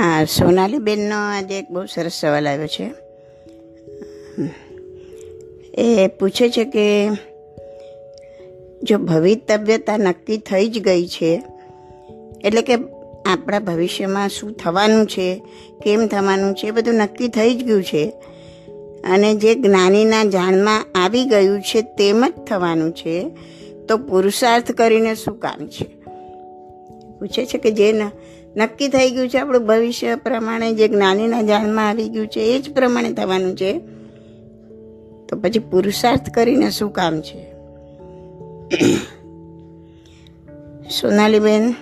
હા સોનાલીબેનનો આજે એક બહુ સરસ સવાલ આવ્યો છે. એ પૂછે છે કે જો ભવિતવ્યતા નક્કી થઈ જ ગઈ છે, એટલે કે આપણા ભવિષ્યમાં શું થવાનું છે, કેમ થવાનું છે, એ બધું નક્કી થઈ જ ગયું છે. અને જે જ્ઞાનીના જાણમાં આવી ગયું છે તેમ જ થવાનું છે, તો પુરુષાર્થ કરીને શું કામ છે? પૂછે છે કે જે નક્કી થઈ ગયું છે. આપણું ભવિષ્ય પ્રમાણે જે જ્ઞાનીના જાણમાં આવી ગયું છે, એ જ પ્રમાણે થવાનું છે. તો પછી પુરુષાર્થ કરીને શું કામ છે? સોનાલીબેન,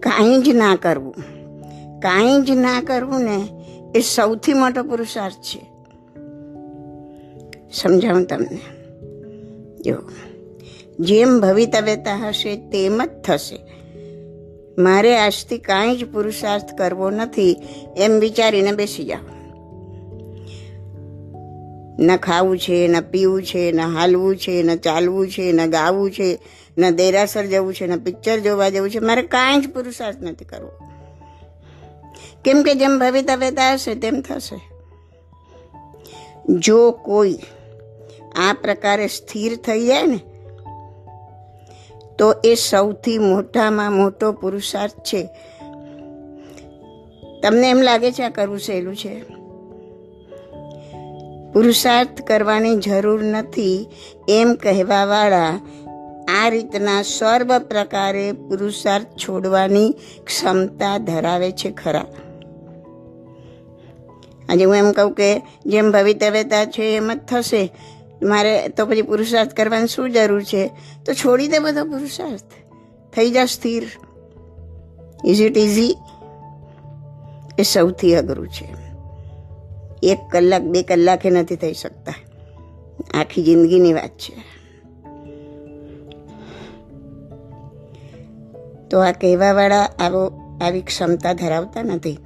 કાંઈ જ ના કરવું. કાંઈ જ ના કરવું ને એ સૌથી મોટો પુરુષાર્થ છે. સમજાવું તમને? જો, જેમ ભવિતવ્યતા હશે તેમ જ થશે. મારે આજથી કાંઈ જ પુરુષાર્થ કરવો નથી, એમ વિચારીને બેસી જાઓ ન ખાવું છે, ન પીવું છે, ન હાલવું છે, ન ચાલવું છે, ન ગાવું છે, ન દેરાસર જવું છે, ન પિક્ચર જોવા જવું છે, મારે કાંઈ જ પુરુષાર્થ નથી કરવો. કેમ કે જેમ ભવિતવ્યતા હશે, તેમ થશે. જો કોઈ આ પ્રકારે સ્થિર થઈ જાય ને તો એ સૌથી મોટામાં મોટો પુરુષાર્થ છે. તમને એમ લાગે છે આ કરવું સહેલું છે? પુરુષાર્થ કરવાની જરૂર નથી એમ કહેવાવાળા આ રીતના સર્વ પ્રકારે પુરુષાર્થ છોડવાની ક્ષમતા ધરાવે છે ખરા. આજે હું એમ કહું કે જેમ ભવિતવ્યતા છે એમ જ થશે. મારે તો પછી પુરુષાર્થ કરવાની શું જરૂર છે? તો છોડી દે બધો પુરુષાર્થ. થઈ જા સ્થિર. ઇઝ ઇટ ઇઝી એ સૌથી અઘરું છે. એક કલાક, બે કલાકે નથી થઈ શકતા. આખી જિંદગીની વાત છે. તો આ કહેવાવાળા આવો આવી ક્ષમતા ધરાવતા નથી.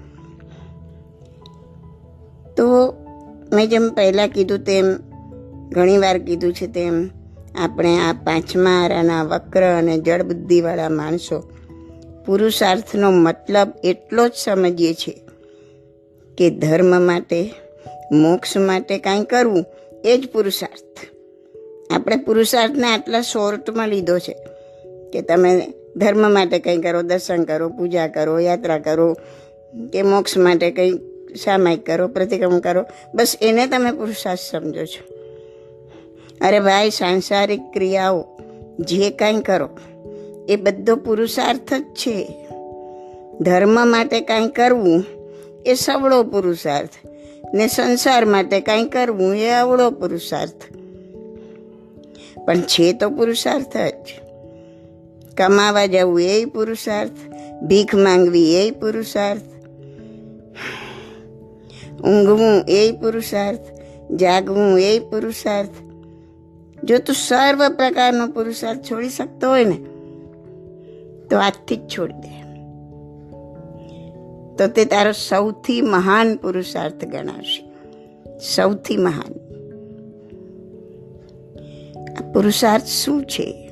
તો મેં જેમ પહેલાં કીધું તેમ ઘણીવાર કીધું છે તેમ, આપણે આ પાંચમા આરાના વક્ર અને જળબુદ્ધિવાળા માણસો પુરુષાર્થનો મતલબ એટલો જ સમજીએ છીએ કે ધર્મ માટે, મોક્ષ માટે કાંઈ કરવું એ જ પુરુષાર્થ. આપણે પુરુષાર્થને આટલા શોર્ટમાં લીધો છે કે તમે ધર્મ માટે કંઈ કરો, દર્શન કરો, પૂજા કરો, યાત્રા કરો, કે મોક્ષ માટે કંઈ સામાયિક કરો પ્રતિક્રમ કરો, બસ એને તમે પુરુષાર્થ સમજો છો. અરે ભાઈ, સાંસારિક ક્રિયાઓ જે કાંઈ કરો, એ બધો પુરુષાર્થ જ છે. ધર્મ માટે કાંઈ કરવું, એ સવળો પુરુષાર્થ. ને સંસાર માટે કાંઈ કરવું, એ અવળો પુરુષાર્થ. પણ છે તો પુરુષાર્થ જ. કમાવા જવું, એ પુરુષાર્થ. ભીખ માંગવી, એ પુરુષાર્થ. ઊંઘવું, એ પુરુષાર્થ. જાગવું, એ પુરુષાર્થ. જો તું સર્વ પ્રકારનો પુરુષાર્થ છોડી શકતો હોય ને, તો આજથી જ છોડી દે. તો તે તારો સૌથી મહાન પુરુષાર્થ ગણાશે સૌથી મહાન. પુરુષાર્થ શું છે?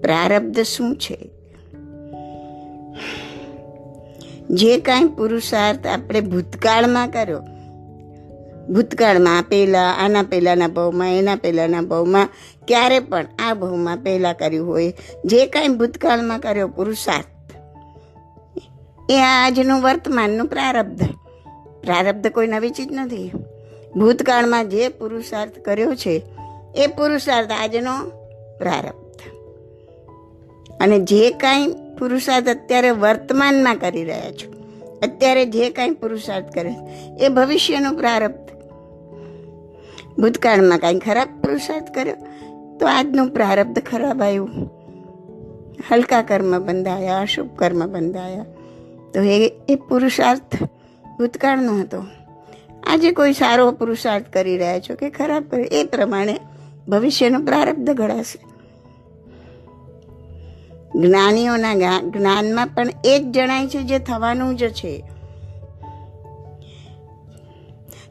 પ્રારબ્ધ શું છે? જે કાંઈ પુરુષાર્થ આપણે ભૂતકાળમાં કર્યો ભૂતકાળમાં પહેલાં, આના પહેલાંના ભાવમાં, એના પહેલાંના ભાવમાં, ક્યારે પણ આ ભાવમાં પહેલાં કર્યું હોય, જે કાંઈ ભૂતકાળમાં કર્યો, પુરુષાર્થ. એ આજનું વર્તમાનનું પ્રારબ્ધ. પ્રારબ્ધ કોઈ નવી ચીજ નથી. ભૂતકાળમાં જે પુરુષાર્થ કર્યો છે, એ પુરુષાર્થ આજનો પ્રારબ્ધ. અને જે કાંઈ પુરુષાર્થ અત્યારે વર્તમાનમાં કરી રહ્યા છો, અત્યારે જે કાંઈ પુરુષાર્થ કરે એ ભવિષ્યનો પ્રારબ્ધ. ભૂતકાળમાં કાંઈ ખરાબ પુરુષાર્થ કર્યો? તો આજનું પ્રારબ્ધ ખરાબ આવ્યું. હલકા કર્મ બંધાયા, અશુભ કર્મ બંધાયા. તો એ એ પુરુષાર્થ ભૂતકાળનો હતો. આજે કોઈ સારો પુરુષાર્થ કરી રહ્યા છો કે ખરાબ કરી, એ પ્રમાણે ભવિષ્યનો પ્રારબ્ધ ઘડાશે. જ્ઞાનીઓના જ્ઞાનમાં પણ એ જ જણાય છે જે થવાનું જ છે.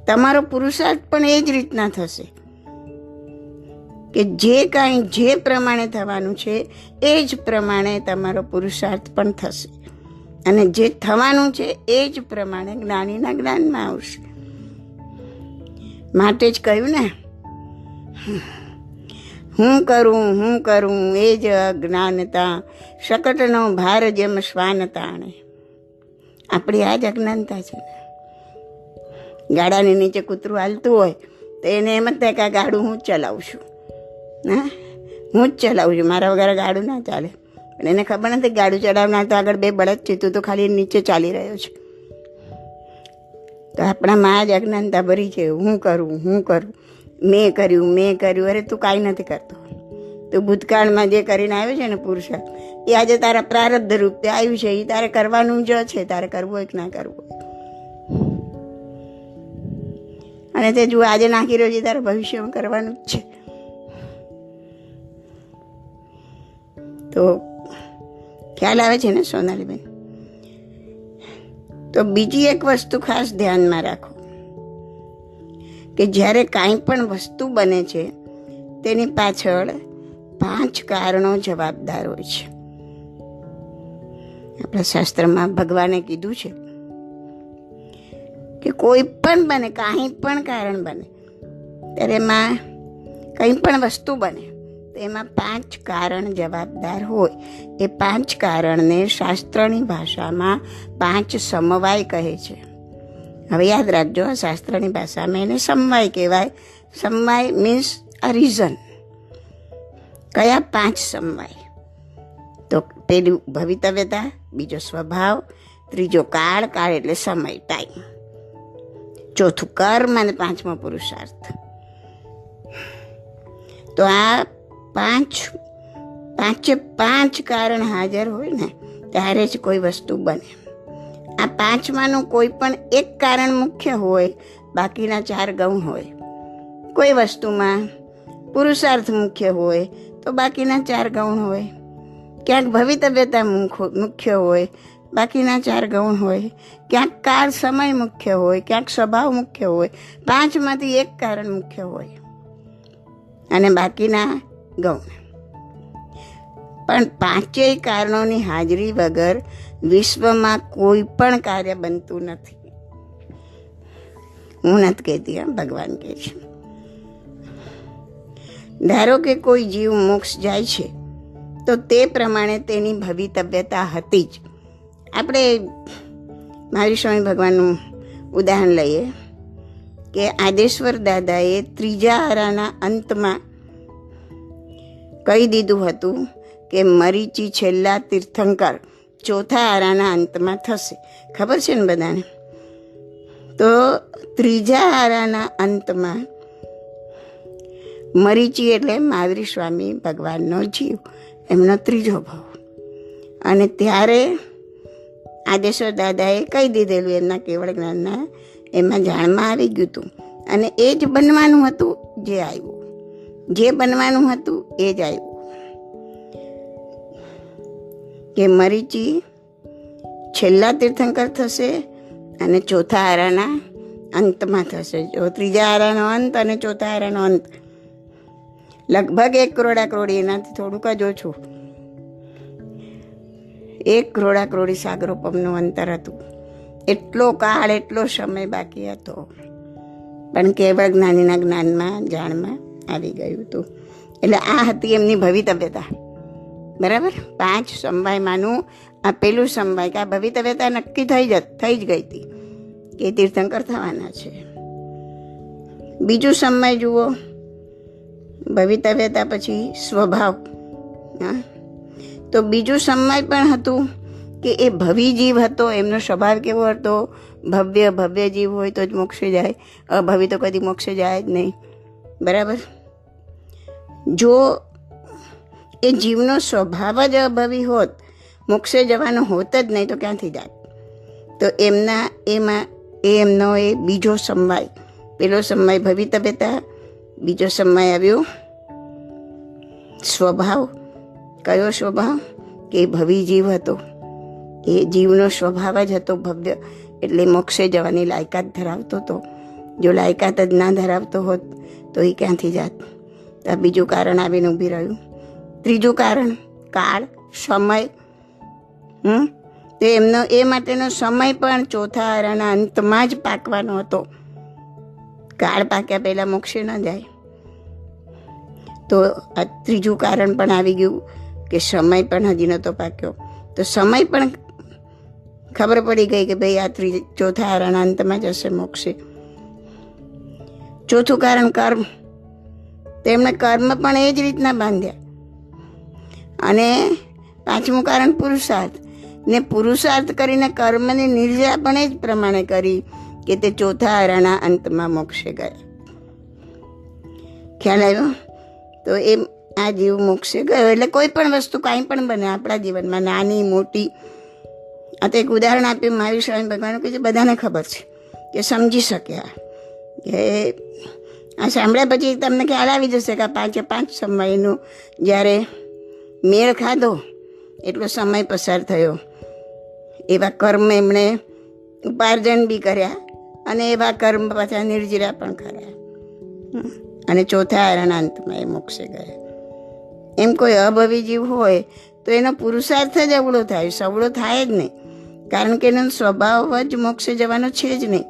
તમારો પુરુષાર્થ પણ એ જ રીતના થશે. કે જે કાંઈ જે પ્રમાણે થવાનું છે, એ જ પ્રમાણે તમારો પુરુષાર્થ પણ થશે. અને જે થવાનું છે, એ જ પ્રમાણે જ્ઞાનીના જ્ઞાનમાં આવશે. માટે જ કહ્યું ને? હું કરું હું કરું, એ જ અજ્ઞાનતા, શકટનો ભાર જેમ શ્વાન તાણે. આપણી આ જ અજ્ઞાનતા છે ને? ગાડાની નીચે કૂતરું હાલતું હોય, તો એને એમ જ થાય કે આ ગાડું હું જ ચલાવું છું. હા? હું જ ચલાવું છું. મારા વગર ગાડું ના ચાલે. પણ એને ખબર નથી ગાડું ચલાવનાર તો આગળ બે બળદ છે, તું તો ખાલી નીચે ચાલી રહ્યો છે. તો આપણામાં જ અજ્ઞાનતા ભરી છે. હું કરું હું કરું. મેં કર્યું મેં કર્યું. અરે, તું કાંઈ નથી કરતો. તું ભૂતકાળમાં જે કરીને આવ્યો છે ને પુરુષાર્થ, એ આજે તારા પ્રારબ્ધ રૂપે આવ્યું છે. એ તારે કરવાનું જ છે. તારે કરવું હોય કે ના કરવું અને તે જુઓ આજે નાખી રહ્યો છે, તારે ભવિષ્યમાં કરવાનું જ છે. તો ખ્યાલ આવે છે ને, સોનાલીબેન? તો બીજી એક વસ્તુ ખાસ ધ્યાનમાં રાખો, કે જ્યારે કાંઈ પણ વસ્તુ બને છે, તેની પાછળ પાંચ કારણો જવાબદાર હોય છે. આપણા શાસ્ત્રમાં ભગવાને કીધું છે કે કોઈ પણ બને, કાંઈ પણ કારણ બને, ત્યારે એમાં કંઈ પણ વસ્તુ બને, તો એમાં પાંચ કારણ જવાબદાર હોય. એ પાંચ કારણને શાસ્ત્રની ભાષામાં પાંચ સમવાય કહે છે. હવે યાદ રાખજો, આ શાસ્ત્રની ભાષામાં એને સમવાય કહેવાય. સમવાય મીન્સ અ રીઝન કયા પાંચ સમવાય? તો પેલું ભવિતવ્યતા, બીજો સ્વભાવ, ત્રીજો કાળ કાળ એટલે સમય ટાઈમ ચોથું કર્મ અને પાંચમો પુરુષાર્થ. તો આ પાંચ, પાંચે પાંચ કારણ હાજર હોય ને, ત્યારે જ કોઈ વસ્તુ બને. આ પાંચમાંનું કોઈ પણ એક કારણ મુખ્ય હોય, બાકીના ચાર ગૌણ હોય. કોઈ વસ્તુમાં પુરુષાર્થ મુખ્ય હોય, તો બાકીના ચાર ગૌણ હોય. ક્યાંક ભવિતવ્યતા મુખ્ય હોય બાકીના ચાર ગૌણ હોય, ક્યાંક કાળ સમય મુખ્ય હોય, ક્યાંક સ્વભાવ મુખ્ય હોય, પાંચમાંથી એક કારણ મુખ્ય હોય. અને બાકીના ગૌણ. પણ પાંચેય કારણોની હાજરી વગર વિશ્વમાં કોઈ પણ કાર્ય બનતું નથી. હું નથી કહેતી એમ, ભગવાન કહે છે. ધારો કે કોઈ જીવ મોક્ષ જાય છે, તો તે પ્રમાણે તેની ભવિતવ્યતા હતી જ. આપણે મહાવીર સ્વામી ભગવાનનું ઉદાહરણ લઈએ કે આદેશ્વર દાદાએ ત્રીજા આરાના અંતમાં કહી દીધું હતું કે મરીચી છેલ્લા તીર્થંકર ચોથા આરાના અંતમાં થશે. ખબર છે ને બધાને? તો ત્રીજા આરાના અંતમાં મરીચી એટલે મહાવીર સ્વામી ભગવાનનો જીવ, એમનો ત્રીજો ભાવ. અને ત્યારે આદેશ્વર દાદાએ કહી દીધેલું એમના કેવળ જ્ઞાનના. એમાં જાણમાં આવી ગયું હતું અને એ જ બનવાનું હતું, જે આવ્યું. જે બનવાનું હતું, એ જ આવ્યું. કે મરીચી છેલ્લા તીર્થંકર થશે અને ચોથા આરાના અંતમાં થશે. જો ત્રીજા આરાનો અંત અને ચોથા આરાનો અંત. લગભગ એક કરોડા કરોડી એનાથી થોડુંક જ ઓછું. એક કરોડા કરોડી સાગરોપમનું અંતર હતું. એટલો કાળ, એટલો સમય બાકી હતો. પણ કેવળ જ્ઞાનીના જ્ઞાનમાં, જાણમાં આવી ગયું હતું. એટલે આ હતી એમની ભવિતવ્યતા બરાબર? પાંચ સમવાયમાંનું આ પેલું સમવાય કે આ ભવિતવ્યતા નક્કી થઈ જ થઈ જ ગઈ હતી કે તીર્થંકર થવાના છે. બીજું સમય જુઓ. ભવિતવ્યતા પછી સ્વભાવ. હા? તો બીજું સમય પણ હતું કે એ ભવી જીવ હતો, એમનો સ્વભાવ કેવો હતો? ભવ્ય ભવ્ય જીવ હોય તો જ મોક્ષે જાય. અભવી તો કદી મોક્ષે જાય જ નહીં. બરાબર? જો એ જીવનો સ્વભાવ જ અભવી હોત, મોક્ષે જવાનો હોત જ નહીં તો ક્યાંથી જાય? તો એમના, એમાં, એ એમનો એ બીજો સમવાય પેલો સમય ભવિતવ્યતા, બીજો સમય આવ્યો સ્વભાવ. કયો સ્વભાવ? કે ભવી જીવ હતો? એ જીવનો સ્વભાવ જ હતો ભવ્ય, એટલે મોક્ષે જવાની લાયકાત ધરાવતો હતો. જો લાયકાત જ ના ધરાવતો હોત, તો એ ક્યાંથી જાત? આ બીજું કારણ આવીને ઊભી રહ્યું. ત્રીજું કારણ, કાળ, સમય. હમ? તો એમનો, એ માટેનો સમય પણ ચોથા આરાના અંતમાં જ પાકવાનો હતો. કાળ પાક્યા પહેલાં મોક્ષે ન જાય. તો આ ત્રીજું કારણ પણ આવી ગયું. કે સમય પણ હજી નહોતો પાક્યો. તો સમય પણ ખબર પડી ગઈ કે ભાઈ આ ત્રી ચોથા આરાના અંતમાં જશે, મોક્ષે. ચોથું કારણ કર્મ. તેમણે કર્મ પણ એ જ રીતના બાંધ્યા. અને પાંચમું કારણ પુરુષાર્થ. ને પુરુષાર્થ કરીને કર્મની એ જ પ્રમાણે કરી કે તે ચોથા આરાના અંતમાં મોક્ષે ગયા ખ્યાલ આવ્યો? તો એ આ જીવ મોક્ષે ગયો. એટલે કોઈ પણ વસ્તુ કાંઈ પણ બને આપણા જીવનમાં, નાની, મોટી. આ તો એક ઉદાહરણ આપ્યું મહાવીર સ્વામી ભગવાન કે જે બધાને ખબર છે, કે સમજી શકે આ. કે આ સાંભળ્યા પછી તમને ખ્યાલ આવી જશે કે પાંચે પાંચ સમયનું જ્યારે મેળ ખાધો, એટલો સમય પસાર થયો. એવા કર્મ એમણે ઉપાર્જન બી કર્યા અને એવા કર્મ પાછા નિર્જીરા પણ કર્યા. અને ચોથા આરાના અંતમાં એ મોક્ષે ગયા. એમ કોઈ અભવી જીવ હોય, તો એનો પુરુષાર્થ જ અવળો થાય. સવળો થાય જ નહીં. કારણ કે એનો સ્વભાવ જ મોક્ષે જવાનો છે જ નહીં.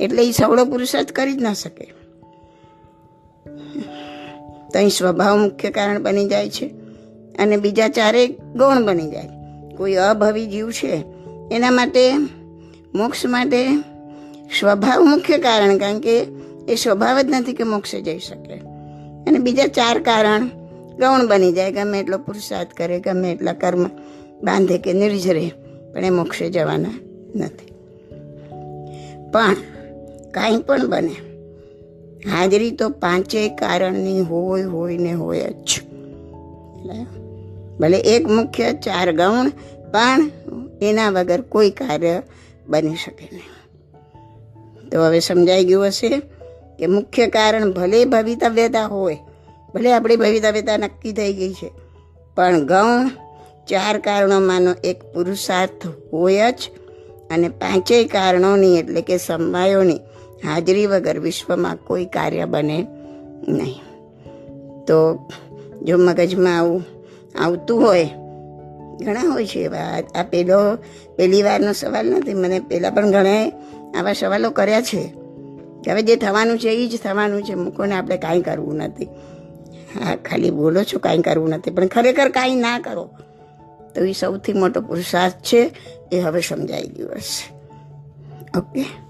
એટલે એ સવળો પુરુષાર્થ કરી જ ના શકે. તો અહીં સ્વભાવ મુખ્ય કારણ બની જાય છે અને બીજા ચારે ગૌણ બની જાય. કોઈ અભવી જીવ છે, એના માટે મોક્ષ માટે સ્વભાવ મુખ્ય કારણ કારણ કે એ સ્વભાવ જ નથી કે મોક્ષે જઈ શકે. અને બીજા ચાર કારણ ગૌણ બની જાય, ગમે એટલો પુરુષાર્થ કરે, ગમે એટલા કર્મ બાંધે કે નિર્જરે પણ એ મોક્ષે જવાના નથી. પણ કાંઈ પણ બને, હાજરી તો પાંચેય કારણની હોય હોય ને હોય જ. ભલે એક મુખ્ય ચાર ગૌણ, પણ એના વગર કોઈ કાર્ય બની શકે નહીં. તો હવે સમજાઈ ગયું હશે કે મુખ્ય કારણ ભલે ભવિતવ્યતા હોય ભલે આપણી ભવિતવ્યતા નક્કી થઈ ગઈ છે, પણ ગૌણ ચાર કારણોમાંનો એક પુરુષાર્થ હોય જ અને પાંચેય કારણોની એટલે કે સમવાયોની હાજરી વગર વિશ્વમાં કોઈ કાર્ય બને નહીં. તો જો મગજમાં આવું આવતું હોય, ઘણા હોય છે એવા. આ પેલો પહેલી વારનો સવાલ નથી, મને પહેલાં પણ ઘણા આવા સવાલો કર્યા છે. કે હવે જે થવાનું છે એ જ થવાનું છે, મૂકોને આપણે કાંઈ કરવું નથી. હા, ખાલી બોલો છો, કાંઈ કરવું નથી, પણ ખરેખર કાંઈ ના કરો. તો એ સૌથી મોટો પુરુષાર્થ છે, એ હવે સમજાઈ ગયું હશે. ઓકે?